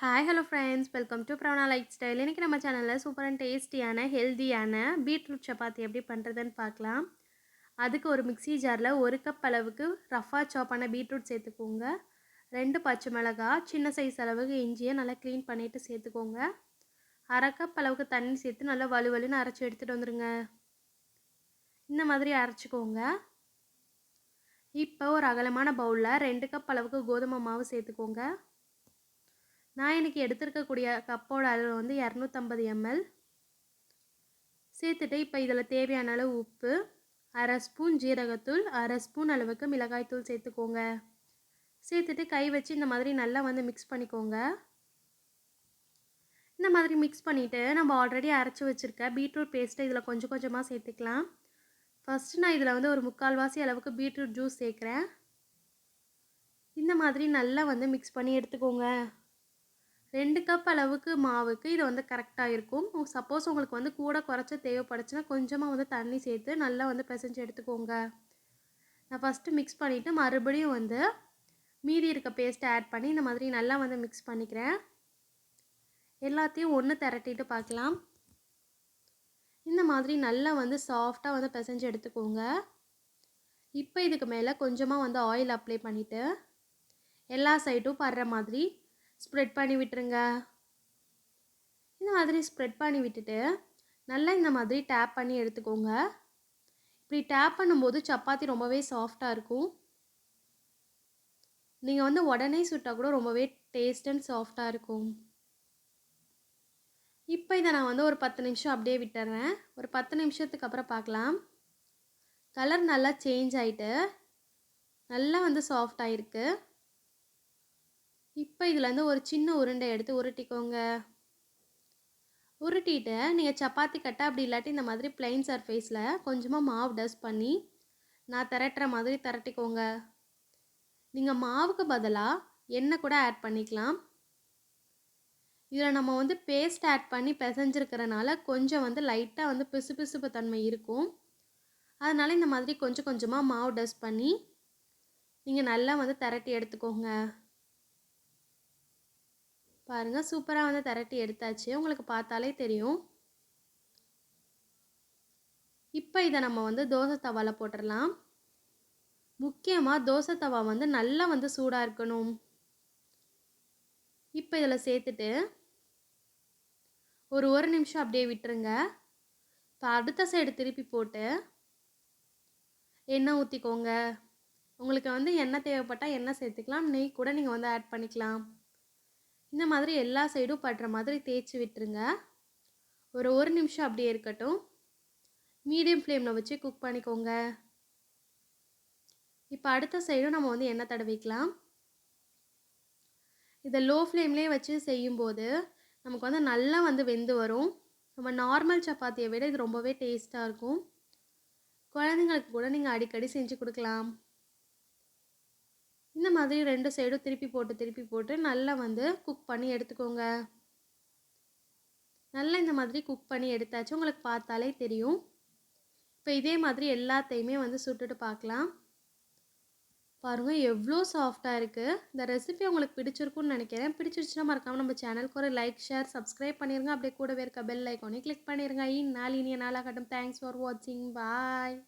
Hi hello friends welcome to ப்ரௌனா life style இன்றைக்கி நம்ம சேனலில் சூப்பராக டேஸ்டியான ஹெல்தியான பீட்ரூட் சப்பாத்தி எப்படி பண்ணுறதுன்னு பார்க்கலாம். அதுக்கு ஒரு மிக்ஸி ஜாரில் ஒரு கப் அளவுக்கு ரஃபாக சாப்பான பீட்ரூட் சேர்த்துக்கோங்க. ரெண்டு பச்சை மிளகா சின்ன சைஸ் அளவுக்கு இஞ்சியை நல்லா க்ளீன் பண்ணிவிட்டு சேர்த்துக்கோங்க. அரை கப் அளவுக்கு தண்ணி சேர்த்து நல்லா வலுவலுன்னு அரைச்சி எடுத்துகிட்டு வந்துடுங்க இந்த மாதிரி அரைச்சிக்கோங்க. இப்போ ஒரு அகலமான பவுலில் ரெண்டு கப் அளவுக்கு கோதுமை மாவு சேர்த்துக்கோங்க. நான் இன்றைக்கி எடுத்திருக்கக்கூடிய கப்போட அளவு வந்து இரநூத்தம்பது எம்எல் சேர்த்துட்டு இப்போ இதில் தேவையான அளவு உப்பு அரை ஸ்பூன் ஜீரகத்தூள் அரை ஸ்பூன் அளவுக்கு மிளகாய்த்தூள் சேர்த்துக்கோங்க. சேர்த்துட்டு கை வச்சு இந்த மாதிரி நல்லா வந்து மிக்ஸ் பண்ணிக்கோங்க. இந்த மாதிரி மிக்ஸ் பண்ணிவிட்டு நம்ம ஆல்ரெடி அரைச்சி வச்சுருக்க பீட்ரூட் பேஸ்ட்டை இதில் கொஞ்சம் கொஞ்சமாக சேர்த்துக்கலாம். ஃபஸ்ட்டு நான் இதில் வந்து ஒரு முக்கால்வாசி அளவுக்கு பீட்ரூட் ஜூஸ் சேர்க்குறேன். இந்த மாதிரி நல்லா வந்து மிக்ஸ் பண்ணி எடுத்துக்கோங்க. ரெண்டு கப் அளவுக்கு மாவுக்கு இது வந்து கரெக்டாக இருக்கும். சப்போஸ் உங்களுக்கு வந்து கூட குறைச்ச தேவைப்படுச்சுன்னா கொஞ்சமாக வந்து தண்ணி சேர்த்து நல்லா வந்து பிசைஞ்சு எடுத்துக்கோங்க. நான் ஃபஸ்ட்டு மிக்ஸ் பண்ணிவிட்டு மறுபடியும் வந்து மீதி இருக்க பேஸ்ட்டை ஆட் பண்ணி இந்த மாதிரி நல்லா வந்து மிக்ஸ் பண்ணிக்கிறேன். எல்லாத்தையும் ஒன்று திரட்டிட்டு பார்க்கலாம். இந்த மாதிரி நல்லா வந்து சாஃப்டாக வந்து பிசைஞ்சு எடுத்துக்கோங்க. இப்போ இதுக்கு மேலே கொஞ்சமாக வந்து ஆயில் அப்ளை பண்ணிவிட்டு எல்லா சைடும் படுற மாதிரி ஸ்ப்ரெட் பண்ணி விட்டுருங்க. இந்த மாதிரி ஸ்ப்ரெட் பண்ணி விட்டுட்டு நல்லா இந்த மாதிரி டேப் பண்ணி எடுத்துக்கோங்க. இப்படி டேப் பண்ணும்போது சப்பாத்தி ரொம்பவே சாஃப்டாக இருக்கும். நீங்கள் வந்து உடனே சுட்டால் கூட ரொம்பவே டேஸ்ட் அண்ட் சாஃப்டாக இருக்கும். இப்போ இதை நான் வந்து ஒரு பத்து நிமிஷம் அப்படியே விட்டுறேன். ஒரு பத்து நிமிஷத்துக்கு அப்புறம் பார்க்கலாம். கலர் நல்லா சேஞ்ச் ஆகிட்டு நல்லா வந்து சாஃப்டாக இருக்குது இப்போ இதுலேருந்து ஒரு சின்ன உருண்டை எடுத்து உருட்டிக்கோங்க. உருட்டிட்டு நீங்கள் சப்பாத்தி கட்டை அப்படி இல்லாட்டி இந்த மாதிரி பிளைன் சர்ஃபேஸில் கொஞ்சமாக மாவு டஸ்ட் பண்ணி நான் திரட்டுற மாதிரி திரட்டிக்கோங்க. நீங்கள் மாவுக்கு பதிலாக எண்ணெய் கூட ஆட் பண்ணிக்கலாம். இதில் நம்ம வந்து பேஸ்ட் ஆட் பண்ணி பிசைஞ்சிருக்கிறனால கொஞ்சம் வந்து லைட்டாக வந்து பிசு பிசுப்பு தன்மை இருக்கும். அதனால் இந்த மாதிரி கொஞ்சம் கொஞ்சமாக மாவு டஸ்ட் பண்ணி நீங்கள் நல்லா வந்து திரட்டி எடுத்துக்கோங்க. பாருங்கள் சூப்பராக வந்து திரட்டி எடுத்தாச்சு. உங்களுக்கு பார்த்தாலே தெரியும். இப்போ இதை நம்ம வந்து தோசை தவாவில் போட்டுடலாம் முக்கியமாக தோசை தவா வந்து நல்லா வந்து சூடாக இருக்கணும். இப்போ இதில் சேர்த்துட்டு ஒரு ஒரு நிமிஷம் அப்படியே விட்டுருங்க. இப்போ அடுத்த சைடு திருப்பி போட்டு எண்ணெய் ஊற்றிக்கோங்க உங்களுக்கு வந்து எண்ணெய் தேவைப்பட்டால் எண்ணெய் சேர்த்துக்கலாம். நெய் கூட நீங்கள் வந்து ஆட் பண்ணிக்கலாம். இந்த மாதிரி எல்லா சைடும் படுற மாதிரி தேய்ச்சி விட்டுருங்க. ஒரு ஒரு நிமிஷம் அப்படியே இருக்கட்டும். மீடியம் ஃப்ளேமில் வச்சு குக் பண்ணிக்கோங்க. இப்போ அடுத்த சைடும் நம்ம வந்து எண்ணெய் தடவிக்கலாம். இதை லோ ஃப்ளேம்லேயே வச்சு செய்யும்போது நமக்கு வந்து நல்லா வந்து வெந்து வரும். நம்ம நார்மல் சப்பாத்தியை விட இது ரொம்பவே டேஸ்ட்டாக இருக்கும். குழந்தைங்களுக்கு கூட நீங்கள் அடிக்கடி செஞ்சு கொடுக்கலாம். இந்த மாதிரி ரெண்டு சைடும் திருப்பி போட்டு திருப்பி போட்டு நல்லா வந்து குக் பண்ணி எடுத்துக்கோங்க. நல்லா இந்த மாதிரி குக் பண்ணி எடுத்தாச்சு. உங்களுக்கு பார்த்தாலே தெரியும். இப்போ இதே மாதிரி எல்லாத்தையுமே வந்து சுட்டுட்டு பார்க்கலாம். பாருங்கள் எவ்வளோ சாஃப்டாக இருக்குது இந்த ரெசிபி உங்களுக்கு பிடிச்சிருக்குன்னு நினைக்கிறேன். பிடிச்சிருச்சுன்னா மறக்காமல் நம்ம சேனலுக்கு ஒரு லைக் ஷேர் சப்ஸ்கிரைப் பண்ணிடுங்க அப்படியே கூடவே இருக்க பெல் ஐக்கானே கிளிக் பண்ணிடுங்க இந்நாள் இனிய நாளாகட்டும். தேங்க்ஸ் ஃபார் வாட்சிங் பாய்